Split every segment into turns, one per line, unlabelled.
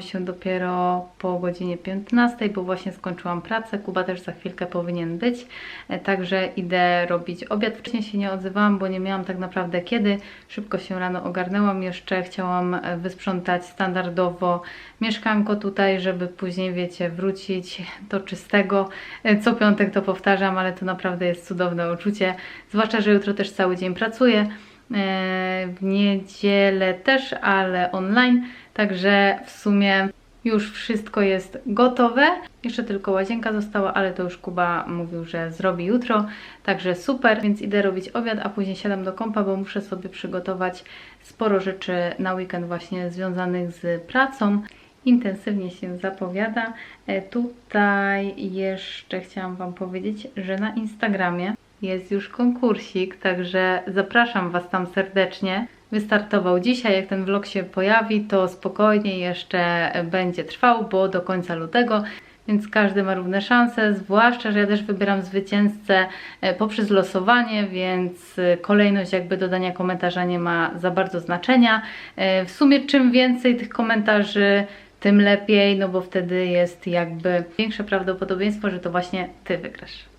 się dopiero po godzinie 15, bo właśnie skończyłam pracę. Kuba też za chwilkę powinien być, e, także idę robić obiad. Wcześniej się nie odzywałam, bo nie miałam tak naprawdę kiedy. Szybko się rano ogarnęłam. Jeszcze chciałam e, wysprzątać standardowo mieszkanko tutaj, żeby później, wiecie, wrócić do czystego. E, Co piątek to powtarzam, ale to naprawdę jest cudowne uczucie. Zwłaszcza, że jutro też cały dzień pracuję. E, w niedzielę też, ale online. Także w sumie już wszystko jest gotowe. Jeszcze tylko łazienka została, ale to już Kuba mówił, że zrobi jutro. Także super, więc idę robić obiad, a później siadam do kąpa, bo muszę sobie przygotować sporo rzeczy na weekend właśnie związanych z pracą. Intensywnie się zapowiada. E, Tutaj jeszcze chciałam Wam powiedzieć, że na Instagramie jest już konkursik, także zapraszam Was tam serdecznie. Wystartował dzisiaj, jak ten vlog się pojawi, to spokojnie jeszcze będzie trwał, bo do końca lutego, więc każdy ma równe szanse, zwłaszcza, że ja też wybieram zwycięzcę e, poprzez losowanie, więc e, kolejność jakby dodania komentarza nie ma za bardzo znaczenia. E, W sumie czym więcej tych komentarzy, tym lepiej, no bo wtedy jest jakby większe prawdopodobieństwo, że to właśnie Ty wygrasz.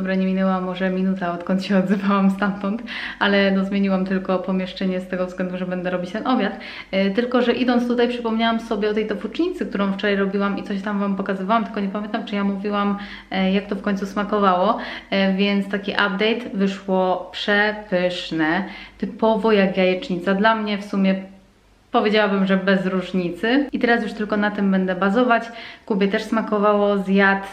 Dobra, nie minęła może minuta, odkąd się odzywałam stamtąd, ale no zmieniłam tylko pomieszczenie z tego względu, że będę robić ten obiad. Yy, tylko, że idąc tutaj przypomniałam sobie o tej tofucznicy, którą wczoraj robiłam i coś tam Wam pokazywałam, tylko nie pamiętam, czy ja mówiłam, yy, jak to w końcu smakowało. Yy, więc taki update wyszło przepyszne, typowo jak jajecznica. Dla mnie w sumie Powiedziałabym, że bez różnicy. I teraz już tylko na tym będę bazować. Kubie też smakowało, zjadł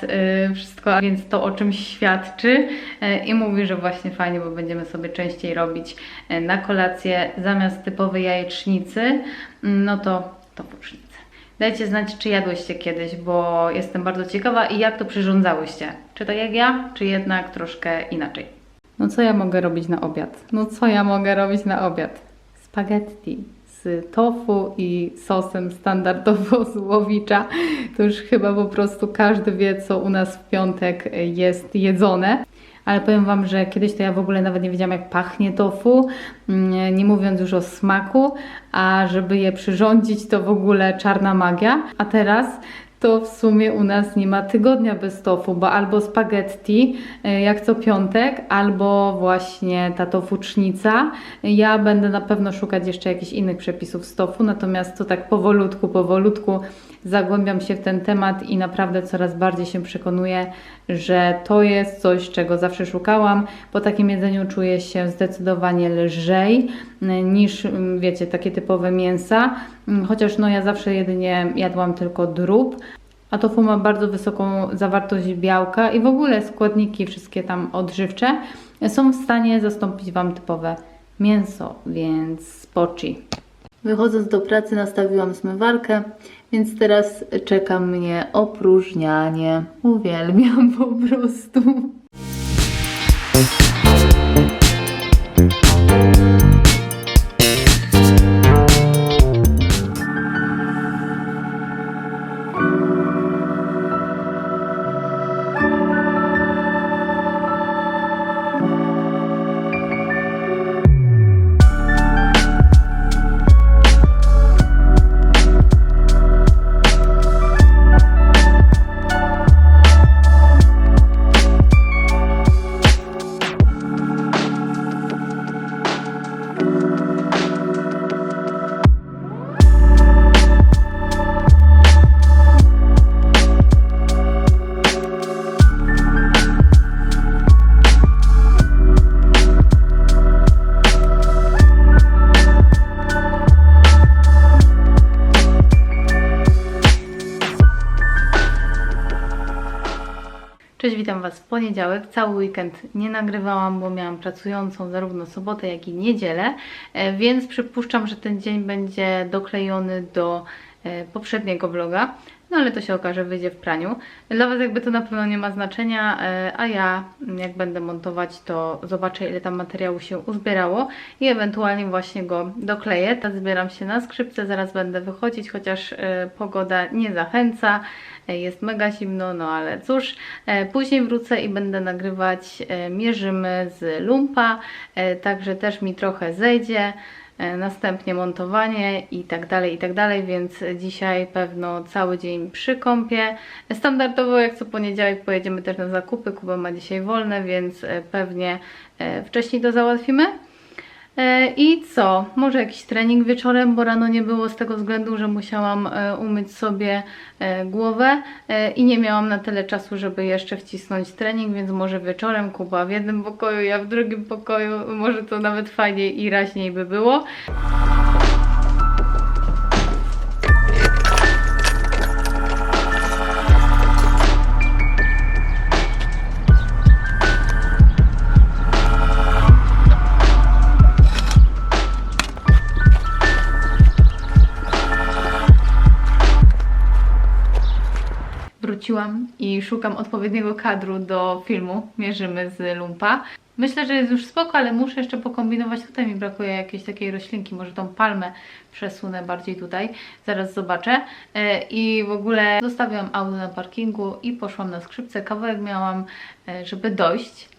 yy, wszystko, więc to o czymś świadczy. Yy, I mówi, że właśnie fajnie, bo będziemy sobie częściej robić yy, na kolację zamiast typowej jajecznicy, yy, no to to pocznicę. Dajcie znać, czy jadłyście kiedyś, bo jestem bardzo ciekawa i jak to przyrządzałyście. Czy tak jak ja, czy jednak troszkę inaczej. No co ja mogę robić na obiad? No co ja mogę robić na obiad? Spaghetti tofu i sosem standardowo z łowicza. To już chyba po prostu każdy wie, co u nas w piątek jest jedzone. Ale powiem Wam, że kiedyś to ja w ogóle nawet nie wiedziałam, jak pachnie tofu, mm, nie mówiąc już o smaku, a żeby je przyrządzić, to w ogóle czarna magia. A teraz to w sumie u nas nie ma tygodnia bez tofu, bo albo spaghetti, y, jak co piątek, albo właśnie ta tofucznica. Ja będę na pewno szukać jeszcze jakichś innych przepisów z tofu, natomiast to tak powolutku, powolutku zagłębiam się w ten temat i naprawdę coraz bardziej się przekonuję, że to jest coś, czego zawsze szukałam. Po takim jedzeniu czuję się zdecydowanie lżej y, niż, mm, wiecie, takie typowe mięsa. Mm, Chociaż no ja zawsze jedynie jadłam tylko drób, a tofu ma bardzo wysoką zawartość białka i w ogóle składniki wszystkie tam odżywcze są w stanie zastąpić Wam typowe mięso, więc poci. Wychodząc do pracy nastawiłam zmywarkę, więc teraz czeka mnie opróżnianie. Uwielbiam po prostu. Was w poniedziałek. Cały weekend nie nagrywałam, bo miałam pracującą zarówno sobotę, jak i niedzielę, e, więc przypuszczam, że ten dzień będzie doklejony do e, poprzedniego vloga. No ale to się okaże, wyjdzie w praniu. Dla Was jakby to na pewno nie ma znaczenia, e, a ja jak będę montować, to zobaczę ile tam materiału się uzbierało i ewentualnie właśnie go dokleję. Teraz zbieram się na skrzypce, zaraz będę wychodzić, chociaż e, pogoda nie zachęca. E, Jest mega zimno, no ale cóż. Później wrócę i będę nagrywać mierzymy z lumpa, także też mi trochę zejdzie. E, następnie montowanie i tak dalej, i tak dalej, więc dzisiaj pewno cały dzień przy kąpie. Standardowo jak co poniedziałek pojedziemy też na zakupy, Kuba ma dzisiaj wolne, więc e, pewnie e, wcześniej to załatwimy. E, I co? Może jakiś trening wieczorem, bo rano nie było z tego względu, że musiałam e, umyć sobie e, głowę i nie miałam na tyle czasu, żeby jeszcze wcisnąć trening, więc może wieczorem Kuba w jednym pokoju, ja w drugim pokoju, może to nawet fajniej i raźniej by było. Wróciłam i szukam odpowiedniego kadru do filmu Mierzymy z Lumpa. Myślę, że jest już spoko, ale muszę jeszcze pokombinować. Tutaj mi brakuje jakiejś takiej roślinki, może tą palmę przesunę bardziej tutaj. Zaraz zobaczę. E, I w ogóle zostawiłam auto na parkingu i poszłam na skrzypce. Kawałek miałam, e, żeby dojść.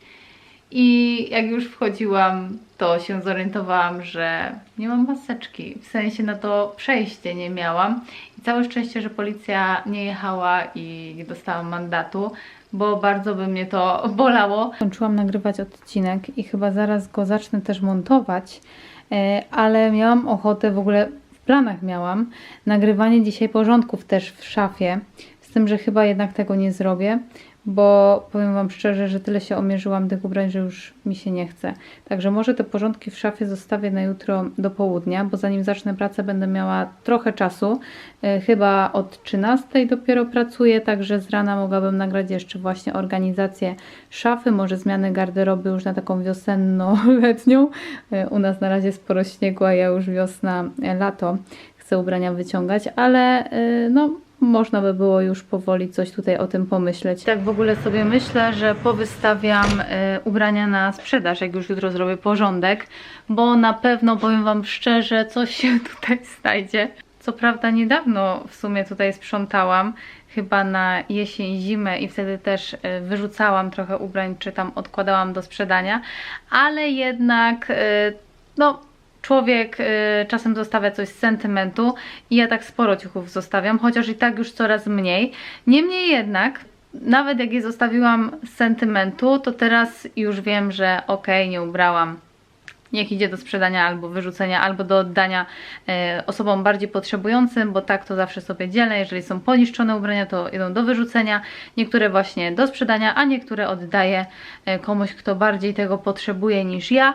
I jak już wchodziłam, to się zorientowałam, że nie mam maseczki. W sensie na to przejście nie miałam. I całe szczęście, że policja nie jechała i nie dostałam mandatu, bo bardzo by mnie to bolało. Kończyłam nagrywać odcinek i chyba zaraz go zacznę też montować, e, ale miałam ochotę w ogóle. W planach miałam nagrywanie dzisiaj porządków też w szafie, z tym, że chyba jednak tego nie zrobię, bo powiem Wam szczerze, że tyle się omierzyłam tych ubrań, że już mi się nie chce. Także może te porządki w szafie zostawię na jutro do południa, bo zanim zacznę pracę będę miała trochę czasu. E, Chyba od 13 dopiero pracuję, także z rana mogłabym nagrać jeszcze właśnie organizację szafy, może zmianę garderoby już na taką wiosenno-letnią. E, U nas na razie sporo śniegu, a ja już wiosna, e, lato chcę ubrania wyciągać, ale no można by było już powoli coś tutaj o tym pomyśleć. Tak w ogóle sobie myślę, że powystawiam e, ubrania na sprzedaż, jak już jutro zrobię porządek, bo na pewno powiem Wam szczerze, coś się tutaj znajdzie. Co prawda niedawno w sumie tutaj sprzątałam, chyba na jesień, zimę i wtedy też e, wyrzucałam trochę ubrań, czy tam odkładałam do sprzedania, ale jednak e, no człowiek y, czasem zostawia coś z sentymentu i ja tak sporo ciuchów zostawiam, chociaż i tak już coraz mniej. Niemniej jednak, nawet jak je zostawiłam z sentymentu, to teraz już wiem, że okej, nie ubrałam. Niech idzie do sprzedania albo wyrzucenia, albo do oddania e, osobom bardziej potrzebującym, bo tak to zawsze sobie dzielę. Jeżeli są poniszczone ubrania, to idą do wyrzucenia, niektóre właśnie do sprzedania, a niektóre oddaję e, komuś, kto bardziej tego potrzebuje niż ja.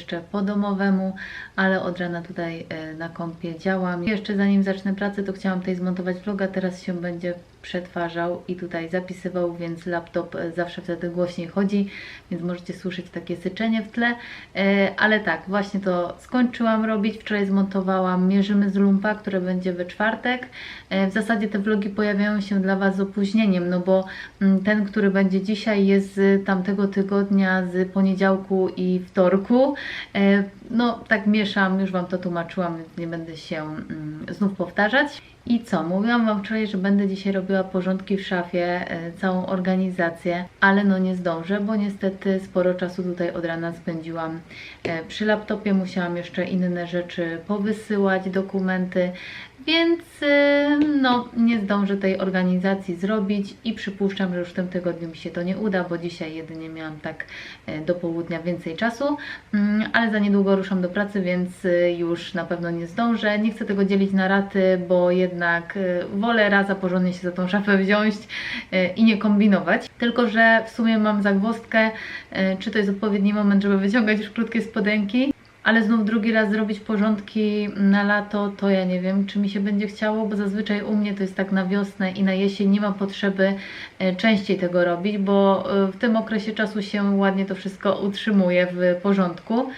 Jeszcze po domowemu, ale od rana tutaj e, na kąpie działam. Jeszcze zanim zacznę pracę, to chciałam tutaj zmontować vloga, teraz się będzie przetwarzał i tutaj zapisywał, więc laptop e, zawsze wtedy głośniej chodzi, więc możecie słyszeć takie syczenie w tle. E, Ale tak, właśnie to skończyłam robić. Wczoraj zmontowałam Mierzymy z Lumpa, które będzie we czwartek. W zasadzie te vlogi pojawiają się dla Was z opóźnieniem, no bo mm, ten, który będzie dzisiaj jest z tamtego tygodnia, z poniedziałku i wtorku. E, No tak mieszam, już Wam to tłumaczyłam, więc nie będę się mm, znów powtarzać. I co? Mówiłam Wam wczoraj, że będę dzisiaj robiła porządki w szafie, e, całą organizację, ale no nie zdążę, bo niestety sporo czasu tutaj od rana spędziłam e, przy laptopie. Musiałam jeszcze inne rzeczy powysyłać, dokumenty, więc y, no, nie zdążę tej organizacji zrobić i przypuszczam, że już w tym tygodniu mi się to nie uda, bo dzisiaj jedynie miałam tak e, do południa więcej czasu, Mm, ale za niedługo ruszam do pracy, więc y, już na pewno nie zdążę. Nie chcę tego dzielić na raty, bo jednak y, wolę raz a porządnie się za tą szafę wziąć y, i nie kombinować. Tylko, że w sumie mam zagwozdkę, y, czy to jest odpowiedni moment, żeby wyciągać już krótkie spodenki. Ale znów drugi raz zrobić porządki na lato, to ja nie wiem, czy mi się będzie chciało, bo zazwyczaj u mnie to jest tak na wiosnę i na jesień nie ma potrzeby e, częściej tego robić, bo e, w tym okresie czasu się ładnie to wszystko utrzymuje w porządku.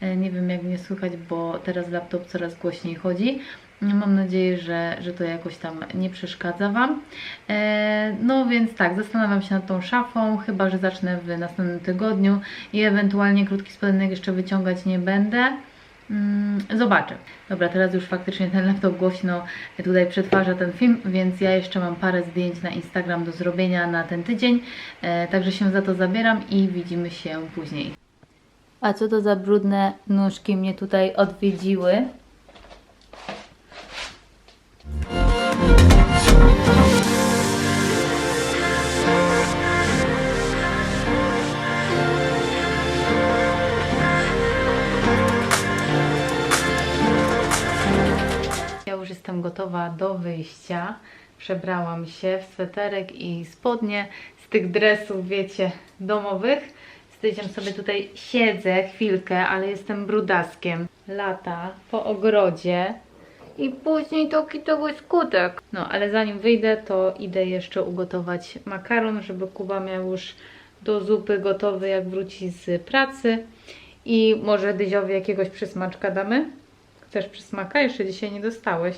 E, Nie wiem jak mnie słychać, bo teraz laptop coraz głośniej chodzi. Mam nadzieję, że, że to jakoś tam nie przeszkadza Wam. E, no więc tak, zastanawiam się nad tą szafą, chyba że zacznę w następnym tygodniu i ewentualnie krótki spodenek jeszcze wyciągać nie będę. Mm, Zobaczę. Dobra, teraz już faktycznie ten laptop głośno tutaj przetwarza ten film, więc ja jeszcze mam parę zdjęć na Instagram do zrobienia na ten tydzień, e, także się za to zabieram i widzimy się później. A co to za brudne nóżki mnie tutaj odwiedziły? Gotowa do wyjścia. Przebrałam się w sweterek i spodnie z tych dresów, wiecie, domowych. Z tydzień sobie tutaj siedzę chwilkę, ale jestem brudaskiem. Lata po ogrodzie i później taki tego skutek. No, ale zanim wyjdę, to idę jeszcze ugotować makaron, żeby Kuba miał już do zupy gotowy, jak wróci z pracy. I może Dyziowi jakiegoś przysmaczka damy? Chcesz przysmaka? Jeszcze dzisiaj nie dostałeś.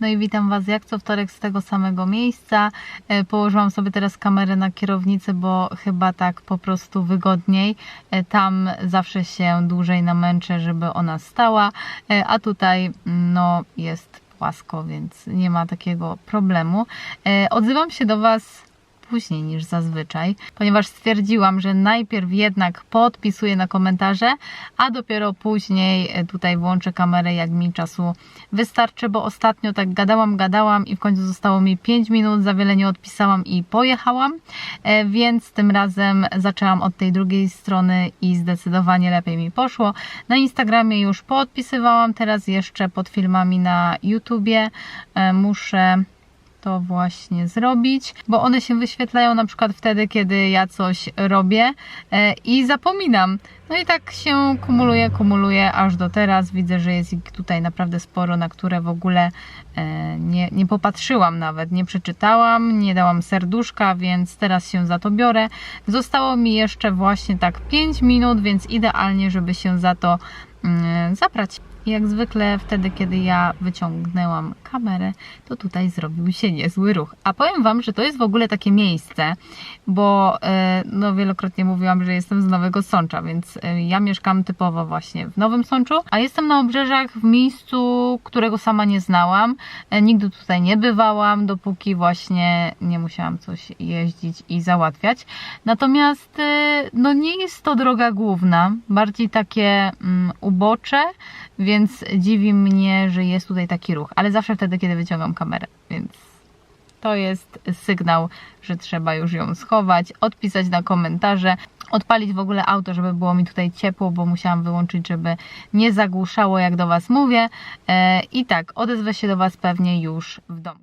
No i witam Was jak co wtorek z tego samego miejsca. E, Położyłam sobie teraz kamerę na kierownicy, bo chyba tak po prostu wygodniej. E, Tam zawsze się dłużej namęczę, żeby ona stała, e, a tutaj no jest płasko, więc nie ma takiego problemu. Odzywam się do Was później niż zazwyczaj, ponieważ stwierdziłam, że najpierw jednak podpisuję na komentarze, a dopiero później e, tutaj włączę kamerę, jak mi czasu wystarczy, bo ostatnio tak gadałam, gadałam i w końcu zostało mi 5 minut, za wiele nie odpisałam i pojechałam, E, więc tym razem zaczęłam od tej drugiej strony i zdecydowanie lepiej mi poszło. Na Instagramie już podpisywałam, teraz jeszcze pod filmami na YouTubie e, muszę to właśnie zrobić, bo one się wyświetlają na przykład wtedy, kiedy ja coś robię e, i zapominam. No i tak się kumuluje, kumuluje aż do teraz. Widzę, że jest ich tutaj naprawdę sporo, na które w ogóle e, nie, nie popatrzyłam nawet, nie przeczytałam, nie dałam serduszka, więc teraz się za to biorę. Zostało mi jeszcze właśnie tak 5 minut, więc idealnie, żeby się za to mm, zabrać. Jak zwykle wtedy, kiedy ja wyciągnęłam kamerę, to tutaj zrobił się niezły ruch. A powiem Wam, że to jest w ogóle takie miejsce, bo e, no, wielokrotnie mówiłam, że jestem z Nowego Sącza, więc e, ja mieszkam typowo właśnie w Nowym Sączu, a jestem na obrzeżach w miejscu, którego sama nie znałam. E, Nigdy tutaj nie bywałam, dopóki właśnie nie musiałam coś jeździć i załatwiać. Natomiast no nie jest to droga główna, bardziej takie mm, ubocze, więc dziwi mnie, że jest tutaj taki ruch, ale zawsze wtedy, kiedy wyciągam kamerę, więc to jest sygnał, że trzeba już ją schować, odpisać na komentarze, odpalić w ogóle auto, żeby było mi tutaj ciepło, bo musiałam wyłączyć, żeby nie zagłuszało, jak do Was mówię. E, I tak, odezwę się do Was pewnie już w domu.